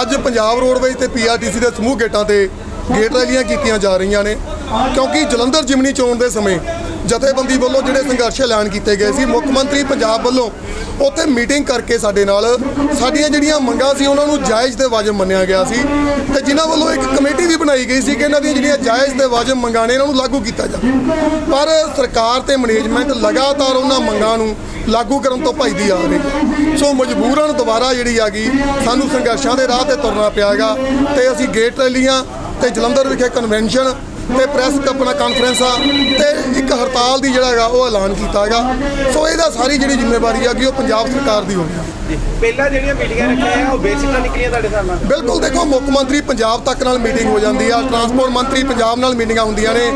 ਅੱਜ ਪੰਜਾਬ ਰੋਡਵੇਜ਼ ਤੇ ਪੀਆਰਟੀਸੀ ਦੇ ਸਮੂਹ ਗੇਟਾਂ ਤੇ ਗੇਟ ਰੈਲੀਆਂ ਕੀਤੀਆਂ ਜਾ ਰਹੀਆਂ ਨੇ। ਕਿਉਂਕਿ ਜਲੰਧਰ ਜਿਮਨੀ ਚੋਣ ਦੇ ਸਮੇਂ ਜਥੇਬੰਦੀ ਵੱਲੋਂ ਜਿਹੜੇ ਸੰਘਰਸ਼ ਐਲਾਨ ਕੀਤੇ ਗਏ ਸੀ, ਮੁੱਖ ਮੰਤਰੀ ਪੰਜਾਬ ਵੱਲੋਂ ਉੱਥੇ ਮੀਟਿੰਗ ਕਰਕੇ ਸਾਡੇ ਨਾਲ ਸਾਡੀਆਂ ਜਿਹੜੀਆਂ ਮੰਗਾਂ ਸੀ, ਉਹਨਾਂ ਨੂੰ ਜਾਇਜ਼ ਤੇ ਵਾਜਬ ਮੰਨਿਆ ਗਿਆ ਸੀ ਤੇ ਜਿਨ੍ਹਾਂ ਵੱਲੋਂ ਇੱਕ ਕਮੇਟੀ ਵੀ ਬਣਾਈ ਗਈ ਸੀ ਕਿ ਇਹਨਾਂ ਦੀਆਂ ਜਿਹੜੀਆਂ ਜਾਇਜ਼ ਤੇ ਵਾਜਬ ਮੰਗਾਂ ਨੇ, ਇਹਨਾਂ ਨੂੰ ਲਾਗੂ ਕੀਤਾ ਜਾਵੇ। ਪਰ ਸਰਕਾਰ ਤੇ ਮੈਨੇਜਮੈਂਟ ਲਗਾਤਾਰ ਉਹਨਾਂ ਮੰਗਾਂ ਨੂੰ ਲਾਗੂ ਕਰਨ ਤੋਂ ਭੱਜਦੀ ਆ ਰਹੀ ਹੈ। ਸੋ ਮਜਬੂਰਨ ਦੁਬਾਰਾ ਜਿਹੜੀ ਆ ਗਈ, ਸਾਨੂੰ ਸੰਘਰਸ਼ਾਂ ਦੇ ਰਾਹ ਤੇ ਤੁਰਨਾ ਪਿਆਗਾ ਤੇ ਅਸੀਂ ਗੇਟ ਰੈਲੀਆਂ ਤੇ ਜਲੰਧਰ ਵਿਖੇ ਕਨਵੈਨਸ਼ਨ ਤੇ ਪ੍ਰੈਸ ਆਪਣਾ ਕਾਨਫਰੰਸ ਆ। ਤੇ ਇੱਕ ਹੜਤਾਲ ਦੀ ਜਿਹੜਾ ਹੈਗਾ ਉਹ ਐਲਾਨ ਕੀਤਾ ਹੈਗਾ। ਸੋ ਇਹਦਾ ਸਾਰੀ ਜਿਹੜੀ ਜ਼ਿੰਮੇਵਾਰੀ ਆ ਕਿ ਉਹ ਪੰਜਾਬ ਸਰਕਾਰ ਦੀ ਹੋਣੀ ਆ। ਪਹਿਲਾਂ ਜਿਹੜੀਆਂ ਮੀਟਿੰਗਾਂ ਰੱਖੀਆਂ ਆ ਉਹ ਬੇਸਿਕਲੀ ਨਿਕਲੀਆਂ ਤੁਹਾਡੇ ਨਾਲ? ਬਿਲਕੁਲ ਦੇਖੋ ਮੁੱਖ ਮੰਤਰੀ ਪੰਜਾਬ ਤੱਕ ਨਾਲ ਮੀਟਿੰਗ ਹੋ ਜਾਂਦੀ ਆ। ਟਰਾਂਸਪੋਰਟ ਮੰਤਰੀ ਪੰਜਾਬ ਨਾਲ ਮੀਟਿੰਗਾਂ ਹੁੰਦੀਆਂ ਨੇ।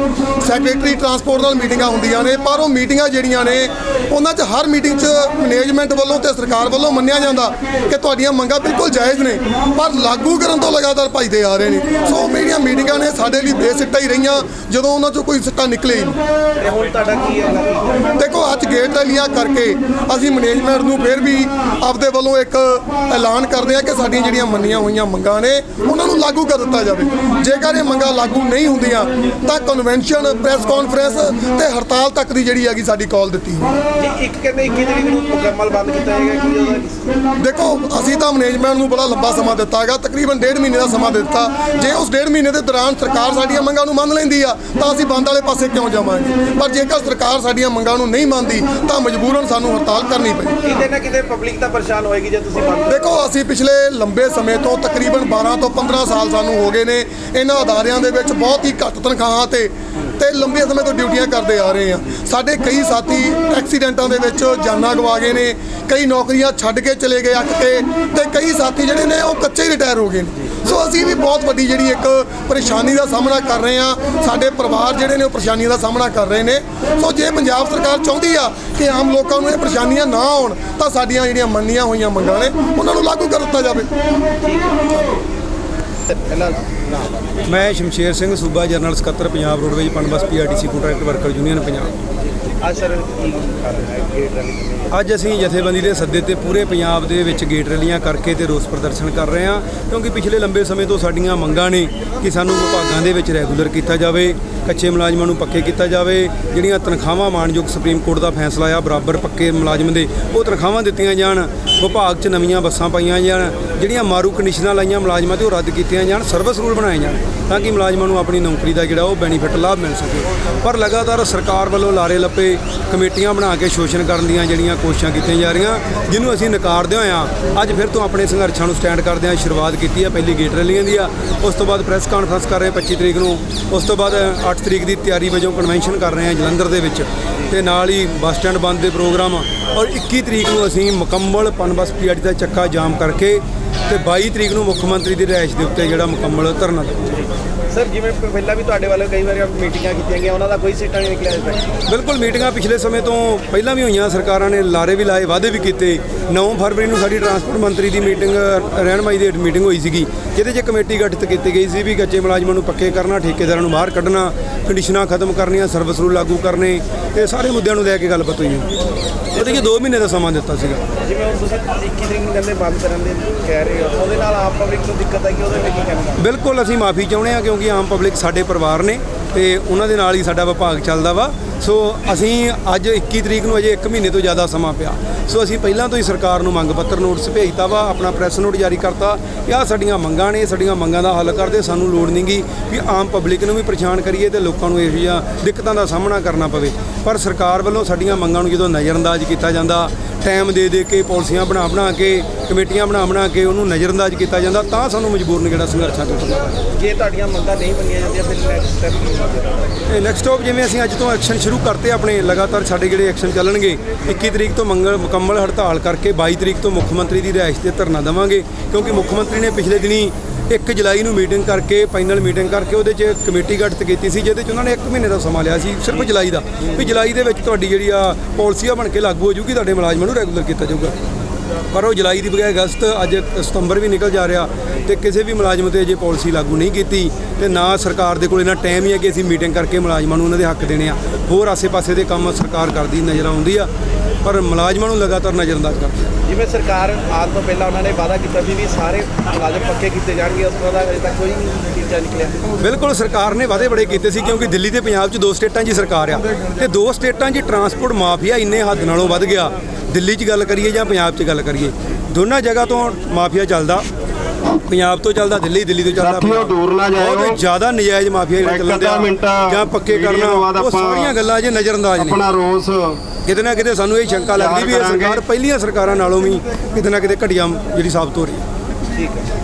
ਸੈਕਟਰੀ ਟਰਾਂਸਪੋਰਟ ਨਾਲ ਮੀਟਿੰਗਾਂ ਹੁੰਦੀਆਂ ਨੇ। ਪਰ ਉਹ ਮੀਟਿੰਗਾਂ ਜਿਹੜੀਆਂ ਨੇ ਉਹਨਾਂ 'ਚ ਹਰ ਮੀਟਿੰਗ 'ਚ ਮੈਨੇਜਮੈਂਟ ਵੱਲੋਂ ਤੇ ਸਰਕਾਰ ਵੱਲੋਂ ਮੰਨਿਆ ਜਾਂਦਾ ਕਿ ਤੁਹਾਡੀਆਂ ਮੰਗਾਂ ਬਿਲਕੁਲ ਜਾਇਜ਼ ਨੇ। ਪਰ ਲਾਗੂ ਕਰਨ ਤੋਂ ਲਗਾਤਾਰ ਭੱਜਦੇ ਆ ਰਹੇ ਨੇ। ਸੋ ਮੇਰੀਆਂ ਮੀਟਿੰਗਾਂ ਨੇ ਸਾਡੇ ਲਈ ਬੇਸਿੱਟਾ ਹੀ ਰਹੀਆਂ। ਜਦੋਂ ਉਹਨਾਂ 'ਚੋਂ ਕੋਈ ਸਿੱਟਾ ਨਿਕਲੇ ਹੀ ਤੇ ਹੁਣ ਤੁਹਾਡਾ ਕੀ ਹੈ? ਦੇਖੋ ਅੱਜ ਗੇਟ ਰੈਲੀਆਂ ਕਰਕੇ ਅਸੀਂ ਮੈਨੇਜਮੈਂਟ ਨੂੰ ਫਿਰ ਵੀ ਆਪਦੇ ਵੱਲੋਂ ਇੱਕ ਐਲਾਨ ਕਰਦੇ ਆ ਕਿ ਸਾਡੀਆਂ ਜਿਹੜੀਆਂ ਮੰਨੀਆਂ ਹੋਈਆਂ ਮੰਗਾਂ ਨੇ ਉਹਨਾਂ ਨੂੰ ਲਾਗੂ ਕਰ ਦਿੱਤਾ ਜਾਵੇ। ਜੇਕਰ ਇਹ ਮੰਗਾਂ ਲਾਗੂ ਨਹੀਂ ਹੁੰਦੀਆਂ ਤਾਂ ਕਨਵੈਨਸ਼ਨ ਪ੍ਰੈਸ ਕਾਨਫਰੰਸ ਤੇ ਹੜਤਾਲ ਤੱਕ ਦੀ ਜਿਹੜੀ ਹੈਗੀ ਸਾਡੀ ਕਾਲ ਦਿੱਤੀ ਹੋਈ ਜੀ ਇੱਕ ਕਹਿੰਦੇ 21 ਤਰੀਕ ਨੂੰ ਮੁਕੰਮਲ ਬੰਦ ਕੀਤਾ ਜਾਏਗਾ ਕੀ ਉਹਦਾ ਦੇਖੋ ਅਸੀਂ ਤਾਂ ਮੈਨੇਜਮੈਂਟ ਨੂੰ ਬੜਾ ਲੰਬਾ ਸਮਾਂ ਦਿੱਤਾ ਹੈਗਾ ਤਕਰੀਬਨ ਡੇਢ ਮਹੀਨੇ ਦਾ ਸਮਾਂ ਦਿੱਤਾ। ਜੇ ਉਸ ਡੇਢ ਮਹੀਨੇ ਦੇ ਦੌਰਾਨ ਸਰਕਾਰ ਸਾਡੀਆਂ ਮੰਗਾਂ ਨੂੰ ਮੰਨ ਲੈਂਦੀ ਆ ਤਾਂ ਅਸੀਂ ਬੰਦ ਵਾਲੇ ਪਾਸੇ ਕਿਉਂ ਜਾਵਾਂਗੇ। ਪਰ ਜੇਕਰ ਸਰਕਾਰ ਸਾਡੀਆਂ ਮੰਗਾਂ ਨੂੰ ਨਹੀਂ ਮੰਨਦੀ ਤਾਂ ਮਜਬੂਰਨ ਸਾਨੂੰ ਹੜਤਾਲ ਕਰਨੀ ਪਈ। ਕਿਤੇ ਨਾ ਕਿਤੇ ਪਬਲਿਕ ਤਾਂ ਪਰੇਸ਼ਾਨ ਹੋਏਗੀ ਜੇ ਤੁਸੀਂ ਬੰਦ ਦੇਖੋ ਅਸੀਂ ਪਿਛਲੇ ਲੰਬੇ ਸਮੇਂ ਤੋਂ ਤਕਰੀਬਨ 12 ਤੋਂ 15 ਸਾਲ ਸਾਨੂੰ ਹੋ ਗਏ ਨੇ। ਇਹਨਾਂ ਅਦਾਰਿਆਂ ਦੇ ਵਿੱਚ ਬਹੁਤ ਹੀ ਘੱਟ ਤਨਖਾਹਾਂ ਤੇ ਤੇ ਲੰਬੇ ਸਮੇਂ ਤੋਂ ਡਿਊਟੀਆਂ ਕਰਦੇ ਆ ਰਹੇ ਆ ਸਾਡੇ ਕਈ ਸਾਥੀ ਐਕਸੀਡੈਂਟਾਂ ਦੇ ਵਿੱਚ ਜਾਨਾਂ ਗਵਾ ਗਏ ਨੇ। ਕਈ ਨੌਕਰੀਆਂ ਛੱਡ ਕੇ ਚਲੇ ਗਏ ਅੱਕ ਕੇ। ਤੇ ਕਈ ਸਾਥੀ ਜਿਹੜੇ ਨੇ ਉਹ ਕੱਚੇ ਹੀ ਰਿਟਾਇਰ ਹੋ ਗਏ ਨੇ। ਸੋ ਅਸੀਂ ਵੀ ਬਹੁਤ ਵੱਡੀ ਜਿਹੜੀ ਇੱਕ ਪਰੇਸ਼ਾਨੀ ਦਾ ਸਾਹਮਣਾ ਕਰ ਰਹੇ ਆ ਸਾਡੇ ਪਰਿਵਾਰ ਜਿਹੜੇ ਨੇ ਉਹ ਪਰੇਸ਼ਾਨੀਆਂ ਦਾ ਸਾਹਮਣਾ ਕਰ ਰਹੇ ਨੇ। ਸੋ ਜੇ ਪੰਜਾਬ ਸਰਕਾਰ ਚਾਹੁੰਦੀ ਆ ਕਿ ਆਮ ਲੋਕਾਂ ਨੂੰ ਇਹ ਪਰੇਸ਼ਾਨੀਆਂ ਨਾ ਆਉਣ, ਤਾਂ ਸਾਡੀਆਂ ਜਿਹੜੀਆਂ ਮੰਨੀਆਂ ਹੋਈਆਂ ਮੰਗਾਂ ਨੇ, ਉਹਨਾਂ ਨੂੰ ਲਾਗੂ ਕਰ ਦਿੱਤਾ ਜਾਵੇ। ਮੈਂ ਸ਼ਮਸ਼ੇਰ ਸਿੰਘ ਸੂਬਾ ਜਨਰਲ ਸਕੱਤਰ Punjab roadways Punbus PRTC contract worker union, Punjab. ਅੱਜ ਸਰ ਕੀ ਕਾਰਨ ਹੈ? ਗੇਟ ਰੈਲੀ ਅੱਜ ਅਸੀਂ ਜਥੇਬੰਦੀ ਦੇ ਸੱਦੇ ਤੇ ਪੂਰੇ ਪੰਜਾਬ ਦੇ ਵਿੱਚ ਗੇਟ ਰੈਲੀਆਂ ਕਰਕੇ ਤੇ ਰੋਸ ਪ੍ਰਦਰਸ਼ਨ ਕਰ ਰਹੇ ਹਾਂ, ਕਿਉਂਕਿ ਪਿਛਲੇ ਲੰਬੇ ਸਮੇਂ ਤੋਂ ਸਾਡੀਆਂ ਮੰਗਾਂ ਨੇ ਕਿ ਸਾਨੂੰ ਵਿਭਾਗਾਂ ਦੇ ਵਿੱਚ ਰੈਗੂਲਰ ਕੀਤਾ ਜਾਵੇ। ਕੱਚੇ ਮੁਲਾਜ਼ਮਾਂ ਨੂੰ ਪੱਕੇ ਕੀਤਾ ਜਾਵੇ, ਜਿਹੜੀਆਂ ਤਨਖਾਹਾਂ ਮਾਨਯੋਗ ਸੁਪਰੀਮ ਕੋਰਟ ਦਾ ਫੈਸਲਾ ਆ, ਬਰਾਬਰ ਪੱਕੇ ਮੁਲਾਜ਼ਮ ਦੇ, ਉਹ ਤਨਖਾਹਾਂ ਦਿੱਤੀਆਂ ਜਾਣ, ਵਿਭਾਗ 'ਚ ਨਵੀਆਂ ਬੱਸਾਂ ਪਾਈਆਂ ਜਾਣ, ਜਿਹੜੀਆਂ ਮਾਰੂ ਕੰਡੀਸ਼ਨਾਂ ਲਾਈਆਂ ਮੁਲਾਜ਼ਮਾਂ ਤੇ ਉਹ ਰੱਦ ਕੀਤੀਆਂ ਜਾਣ ਸਰਵਿਸ ਰੂਲ ਬਣਾਏ ਜਾਣ, ਤਾਂ ਕਿ ਮੁਲਾਜ਼ਮਾਂ ਨੂੰ ਆਪਣੀ ਨੌਕਰੀ ਦਾ ਜਿਹੜਾ ਉਹ ਬੈਨੀਫਿਟ ਲਾਭ ਮਿਲ ਸਕੇ। ਪਰ ਲਗਾਤਾਰ ਸਰਕਾਰ ਵੱਲੋਂ ਲਾਰੇ ਲੱਪੇ ਕਮੇਟੀਆਂ ਬਣਾ ਕੇ ਸ਼ੋਸ਼ਣ ਕਰਨ ਦੀਆਂ ਜਿਹੜੀਆਂ ਕੋਸ਼ਿਸ਼ਾਂ ਕੀਤੀਆਂ ਜਾ ਰਹੀਆਂ, ਜਿਹਨੂੰ ਅਸੀਂ ਨਕਾਰਦੇ ਹੋਏ ਹਾਂ ਅੱਜ ਫਿਰ ਤੋਂ ਆਪਣੇ ਸੰਘਰਸ਼ਾਂ ਨੂੰ ਸਟੈਂਡ ਕਰਦੇ ਹਾਂ, ਸ਼ੁਰੂਆਤ ਕੀਤੀ ਆ, ਪਹਿਲੀ ਗੇਟ ਰੈਲੀਆਂ ਦੀ ਆ, ਉਸ ਤੋਂ ਬਾਅਦ ਪ੍ਰੈਸ ਕਾਨਫਰੰਸ ਕਰ ਰਹੇ ਹਾਂ 25 ਤਰੀਕ ਨੂੰ, ਉਸ ਤੋਂ ਬਾਅਦ 8 ਤਰੀਕ ਦੀ ਤਿਆਰੀ ਵਜੋਂ ਕਨਵੈਨਸ਼ਨ ਕਰ ਰਹੇ ਹਾਂ ਜਲੰਧਰ ਦੇ ਵਿੱਚ ਤੇ ਨਾਲ ਹੀ ਬੱਸ ਸਟੈਂਡ ਬੰਦ ਦੇ ਪ੍ਰੋਗਰਾਮ ਔਰ 21 ਤਰੀਕ ਨੂੰ ਅਸੀਂ ਮੁਕੰਮਲ ਪਨਬਸ ਪੀਆਰਟੀ ਦਾ ਚੱਕਾ ਜਾਮ ਕਰਕੇ ਤੇ 22 ਤਰੀਕ ਨੂੰ ਮੁੱਖ ਮੰਤਰੀ ਦੀ ਰਿਹਾਇਸ਼ ਦੇ ਉੱਤੇ ਜਿਹੜਾ ਮੁਕੰਮਲ ਧਰਨਾ ਦੇਵਾਂਗੇ ਸਰ ਜਿਵੇਂ ਪਹਿਲਾਂ ਵੀ ਤੁਹਾਡੇ ਵੱਲੋਂ ਕਈ ਵਾਰੀ ਮੀਟਿੰਗਾਂ ਕੀਤੀਆਂ ਗਈਆਂ ਉਹਨਾਂ ਦਾ ਕੋਈ ਸਿੱਟਾ ਨਹੀਂ ਨਿਕਲਿਆ ਅਜੇ ਬਿਲਕੁਲ ਮੀਟਿੰਗਾਂ ਪਿਛਲੇ ਸਮੇਂ ਤੋਂ ਪਹਿਲਾਂ ਵੀ ਹੋਈਆਂ ਸਰਕਾਰਾਂ ਨੇ ਲਾਰੇ ਵੀ ਲਾਏ ਵਾਅਦੇ ਵੀ ਕੀਤੇ। 9 ਫਰਵਰੀ ਨੂੰ ਸਾਡੀ ਟਰਾਂਸਪੋਰਟ ਮੰਤਰੀ ਦੀ ਮੀਟਿੰਗ ਰਹਿਨਮਾਈ ਦੀ ਮੀਟਿੰਗ ਹੋਈ ਸੀਗੀ ਜਿਹਦੇ 'ਚ ਕਮੇਟੀ ਗਠਿਤ ਕੀਤੀ ਗਈ ਸੀ ਵੀ ਕੱਚੇ ਮੁਲਾਜ਼ਮਾਂ ਨੂੰ ਪੱਕੇ ਕਰਨਾ ਠੇਕੇਦਾਰਾਂ ਨੂੰ ਬਾਹਰ ਕੱਢਣਾ ਕੰਡੀਸ਼ਨਾਂ ਖਤਮ ਕਰਨੀਆਂ ਸਰਵਿਸ ਰੂਲ ਲਾਗੂ ਕਰਨੇ ਤੇ ਸਾਰੇ ਮੁੱਦਿਆਂ ਨੂੰ ਲੈ ਕੇ ਗੱਲਬਾਤ ਹੋਈ ਉਹਦੇ 'ਚ 2 ਮਹੀਨੇ ਦਾ ਸਮਾਂ ਦਿੱਤਾ ਸੀਗਾ। ਜਿਵੇਂ ਹੁਣ ਤੁਸੀਂ 21 ਤਰੀਕ ਨੂੰ ਕਹਿੰਦੇ ਬੰਦ ਕਰਨ ਦੇ ਕਹਿ ਰਹੇ ਹੋ ਉਹਦੇ ਨਾਲ ਆਮ ਪਬਲਿਕ ਨੂੰ ਦਿੱਕਤ ਆਈ, ਉਹਦੇ ਵਿੱਚ ਕੀ ਕਹਿਣਾ ਬਿਲਕੁਲ ਅਸੀਂ ਮਾਫੀ ਚਾਹੁੰਦੇ ਹਾਂ ਕਿਉਂਕਿ ਆਮ ਪਬਲਿਕ ਸਾਡੇ ਪਰਿਵਾਰ ਨੇ ਤੇ ਉਹਨਾਂ ਦੇ ਨਾਲ ਹੀ ਸਾਡਾ ਵਿਭਾਗ ਚੱਲਦਾ ਵਾ। ਸੋ ਅਸੀਂ ਅੱਜ 21 ਤਰੀਕ ਨੂੰ ਅਜੇ 1 ਮਹੀਨੇ ਤੋਂ ਜ਼ਿਆਦਾ ਸਮਾਂ ਪਿਆ। ਸੋ ਅਸੀਂ ਪਹਿਲਾਂ ਤੋਂ ਹੀ ਸਰਕਾਰ ਨੂੰ ਮੰਗ ਪੱਤਰ ਨੋਟਿਸ ਭੇਜਤਾ ਵਾ ਆਪਣਾ ਪ੍ਰੈਸ ਨੋਟ ਜਾਰੀ ਕਰਤਾ। ਕਿ ਆਹ ਸਾਡੀਆਂ ਮੰਗਾਂ ਨੇ ਸਾਡੀਆਂ ਮੰਗਾਂ ਦਾ ਹੱਲ ਕਰਦੇ ਸਾਨੂੰ ਲੋੜ ਨਹੀਂਗੀ ਵੀ ਆਮ ਪਬਲਿਕ ਨੂੰ ਵੀ ਪਰੇਸ਼ਾਨ ਕਰੀਏ ਤੇ ਲੋਕਾਂ ਨੂੰ ਇਹੋ ਜਿਹੀਆਂ ਦਿੱਕਤਾਂ ਦਾ ਸਾਹਮਣਾ ਕਰਨਾ ਪਵੇ। ਪਰ ਸਰਕਾਰ ਵੱਲੋਂ ਸਾਡੀਆਂ ਮੰਗਾਂ ਨੂੰ ਜਦੋਂ ਨਜ਼ਰਅੰਦਾਜ਼ ਕੀਤਾ ਜਾਂਦਾ ਟਾਈਮ ਦੇ ਦੇ ਕੇ ਪਾਲਿਸੀਆਂ ਬਣਾ ਬਣਾ ਕੇ ਕਮੇਟੀਆਂ ਬਣਾ ਬਣਾ ਕੇ ਉਹਨੂੰ ਨਜ਼ਰਅੰਦਾਜ਼ ਕੀਤਾ ਜਾਂਦਾ ਤਾਂ ਸਾਨੂੰ ਮਜਬੂਰਨ ਜਿਹੜਾ ਸੰਘਰਸ਼ਾਂ ਤੋਂ ਜੇ ਤੁਹਾਡੀਆਂ ਮੰਗਾਂ ਨਹੀਂ ਮੰਨੀਆਂ ਜਾਂਦੀਆਂ ਫਿਰ ਨੈਕਸਟ ਸਟੈਪ ਕੀ ਹੋਵੇਗਾ ਇਹ ਨੈਕਸਟ ਸਟਾਪ ਜਿਵੇਂ ਅਸੀਂ ਅੱਜ ਤੋਂ ਐਕਸ਼ਨ ਸ਼ੁਰੂ ਕਰਤੇ ਆਪਣੇ ਲਗਾਤਾਰ ਸਾਡੇ ਜਿਹੜੇ ਐਕਸ਼ਨ ਚੱਲਣਗੇ 21 ਤਰੀਕ ਤੋਂ ਮੰਗਲ ਮੁਕੰਮਲ ਹੜਤਾਲ ਕਰਕੇ 22 ਤਰੀਕ ਤੋਂ ਮੁੱਖ ਮੰਤਰੀ ਦੀ ਰਿਹਾਇਸ਼ ਤੇ ਧਰਨਾ ਦੇਵਾਂਗੇ, ਕਿਉਂਕਿ ਮੁੱਖ ਮੰਤਰੀ ਨੇ ਪਿਛਲੇ ਦਿਨੀ 1 ਜੁਲਾਈ ਨੂੰ ਮੀਟਿੰਗ ਕਰਕੇ, ਫਾਈਨਲ ਮੀਟਿੰਗ ਕਰਕੇ ਉਹਦੇ 'ਚ ਕਮੇਟੀ ਗਠਿਤ ਕੀਤੀ ਸੀ, ਜਿਹਦੇ 'ਚ ਉਹਨਾਂ ਨੇ 1 ਮਹੀਨੇ ਦਾ ਸਮਾਂ ਲਿਆ ਸੀ, ਸਿਰਫ ਜੁਲਾਈ ਦਾ। ਵੀ ਜੁਲਾਈ ਦੇ ਵਿੱਚ ਤੁਹਾਡੀ ਜਿਹੜੀ ਆ ਪਾਲਿਸੀਆਂ ਬਣ ਕੇ ਲਾਗੂ ਹੋ ਜੂਗੀ ਤੁਹਾਡੇ ਮੁਲਾਜ਼ਮਾਂ ਨੂੰ ਰੈਗੂਲਰ ਕੀਤਾ ਜਾਊਗਾ। ਪਰ ਉਹ ਜੁਲਾਈ ਦੀ ਬਜਾਏ ਅਗਸਤ, ਅੱਜ ਸਤੰਬਰ ਵੀ ਨਿਕਲ ਜਾ ਰਿਹਾ ਤੇ ਕਿਸੇ ਵੀ ਮੁਲਾਜ਼ਮ ਤੇ ਅਜੇ ਪਾਲਿਸੀ ਲਾਗੂ ਨਹੀਂ ਕੀਤੀ ਤੇ ਨਾ ਸਰਕਾਰ ਦੇ ਕੋਲ ਇਹਨਾਂ ਟਾਈਮ ਹੀ ਹੈ ਕਿ ਅਸੀਂ ਮੀਟਿੰਗ ਕਰਕੇ ਮੁਲਾਜ਼ਮਾਂ ਨੂੰ ਉਹਨਾਂ ਦੇ ਹੱਕ ਦੇਣੇ ਆ। ਹੋਰ ਆਸੇ-ਪਾਸੇ ਦੇ ਕੰਮ ਸਰਕਾਰ ਕਰਦੀ ਨਜ਼ਰ ਆਉਂਦੀ ਆ। ਪਰ ਮੁਲਾਜ਼ਮਾਂ ਨੂੰ ਲਗਾਤਾਰ ਨਜ਼ਰਅੰਦਾਜ਼ ਕਰਦੀ ਆ। ਜਿਵੇਂ ਸਰਕਾਰ ਆਉਣ ਤੋਂ ਪਹਿਲਾਂ ਉਹਨਾਂ ਨੇ ਵਾਅਦਾ ਕੀਤਾ ਸੀ ਵੀ ਸਾਰੇ ਮੁਲਾਜ਼ਮ ਪੱਕੇ ਕੀਤੇ ਜਾਣਗੇ ਉਸ ਤਰ੍ਹਾਂ ਦਾ ਅਜੇ ਤੱਕ ਕੋਈ ਨਤੀਜਾ ਨਿਕਲਿਆ ਬਿਲਕੁਲ ਸਰਕਾਰ ਨੇ ਵਾਅਦੇ ਬੜੇ ਕੀਤੇ ਸੀ ਕਿਉਂਕਿ ਦਿੱਲੀ ਤੇ ਪੰਜਾਬ 'ਚ ਦੋ ਸਟੇਟਾਂ 'ਚ ਸਰਕਾਰ ਆ ਤੇ ਦੋ ਸਟੇਟਾਂ 'ਚ ਟਰਾਂਸਪੋਰਟ ਮਾਫੀਆ ਇੰਨੇ ਹੱਦ ਨਾਲੋਂ ਵੱਧ ਗਿਆ। ਦਿੱਲੀ 'ਚ ਗੱਲ ਕਰੀਏ ਜਾਂ ਪੰਜਾਬ 'ਚ ਗੱਲ ਕਰੀਏ ਦੋਨਾਂ ਜਗ੍ਹਾ ਤੋਂ ਮਾਫੀਆ ਚੱਲਦਾ ਪੰਜਾਬ ਤੋਂ ਚੱਲਦਾ ਦਿੱਲੀ ਦਿੱਲੀ ਤੋਂ ਚੱਲਦਾ ਸਾਥੀਓ। ਦੂਰ ਨਾ ਜਾਇਓ। ਬਹੁਤ ਜ਼ਿਆਦਾ ਨਜਾਇਜ਼ ਮਾਫੀਆ ਜਿਹੜਾ ਮਿੰਟ। ਦਿਆ ਜਾਂ ਪੱਕੇ ਕਰਨਾ ਤੋਂ ਬਾਅਦ ਉਹ ਸਾਰੀਆਂ ਗੱਲਾਂ ਜੇ ਨਜ਼ਰਅੰਦਾਜ਼ ਨੇ। ਆਪਣਾ ਰੋਸ ਕਿਤੇ ਨਾ ਕਿਤੇ ਸਾਨੂੰ ਇਹ ਸ਼ੰਕਾ ਲੱਗਦੀ ਵੀ ਇਹ। ਸਰਕਾਰ ਪਹਿਲੀਆਂ ਸਰਕਾਰਾਂ ਨਾਲੋਂ ਵੀ ਕਿਤੇ ਨਾ ਕਿਤੇ ਘਟੀਆ ਜਿਹੜੀ ਸਾਬਤ ਹੋ ਰਹੀ ਹੈ ਠੀਕ ਹੈ